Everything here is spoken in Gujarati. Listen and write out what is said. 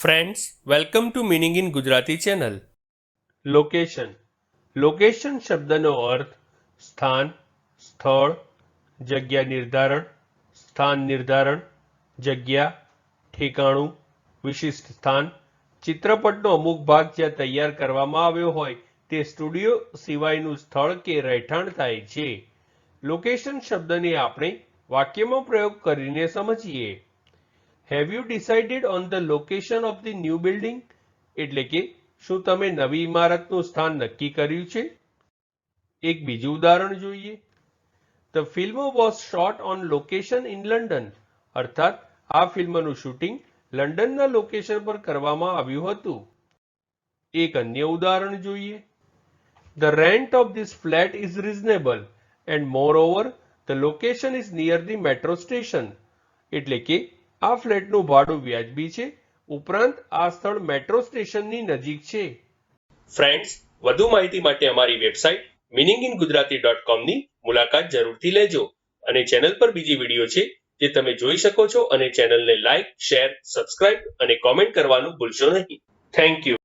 Friends welcome to meaning in Gujarati channel location location શબ્દનો અર્થ સ્થાન, સ્થળ, જગ્યા નિર્ધારણ, સ્થાન નિર્ધારણ, જગ્યા, ઠેકાણું, વિશિષ્ટ સ્થાન, ચિત્રપટનો અમુક ભાગ જ્યાં તૈયાર કરવામાં આવ્યો હોય તે સ્ટુડિયો સિવાયનું સ્થળ કે રહેઠાણ થાય છે. લોકેશન શબ્દને આપણે વાક્યમાં પ્રયોગ કરીને સમજીએ. Have you decided on the location of the new building એટલે કે, શું તમે નવી ઇમારતનું સ્થાન નક્કી કર્યું છે? એક બીજું ઉદાહરણ જોઈએ. The film was shot on location in London અર્થાત, આ ફિલ્મનું શૂટિંગ લંડનના લોકેશન પર કરવામાં આવ્યું હતું. એક અન્ય ઉદાહરણ જોઈએ. The rent of this flat is reasonable and moreover the location is near the metro station એટલે કે આ ફ્લેટનું ભાડું વ્યાજબી છે. ઉપરાંત આ સ્થળ મેટ્રો સ્ટેશનની નજીક છે. ફ્રેન્ડ્સ, વધુ માહિતી માટે અમારી website meaning in Gujarati dot કોમની મુલાકાત જરૂરથી લેજો અને ચેનલ પર બીજી વીડિયો છે જે તમે જોઈ શકો છો અને ચેનલને લાઇક શેર, સબસ્ક્રાઇબ અને કોમેન્ટ કરવાનું ભૂલશો નહીં. Thank you.